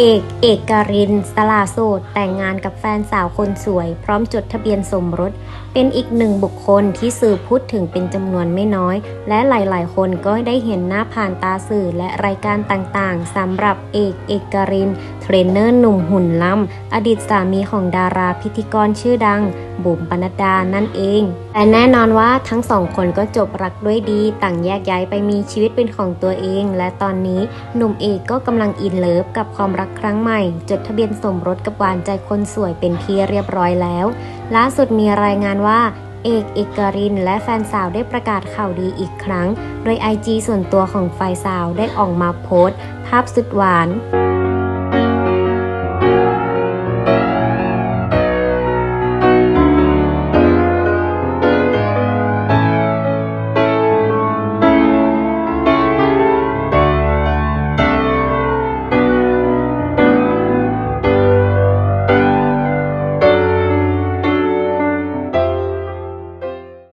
เอกเอกการินสลาโสดแต่งงานกับแฟนสาวคนสวย พร้อมจดทะเบียนสมรส เป็นอีกหนึ่งบุคคลที่สื่อพูดถึงเป็นจำนวนไม่น้อย และหลายๆ คนก็ได้เห็นหน้าผ่านตาสื่อและรายการต่างๆสำหรับเอกเอกการิน เทรนเนอร์หนุ่มหุ่นล้ำ อดีตสามีของดาราพิธีกรชื่อดัง บุ๋มปนัดดานั่นเอง แต่แน่นอนว่าทั้งสองคนก็จบรักด้วยดี ต่างแยกย้ายไปมีชีวิตเป็นของตัวเอง และตอนนี้หนุ่มเอกก็กำลังอินเลิฟกับความรักครั้งใหม่ จดทะเบียนสมรสกับหวานใจคนสวยเป็นที่เรียบร้อยแล้ว ล่าสุดมีรายงานว่าเอกเอกกรินและแฟนสาวได้ประกาศข่าวดีอีกครั้ง โดย IG ส่วนตัวของฝ่ายสาวได้ออกมาโพสต์ ภาพสุดหวาน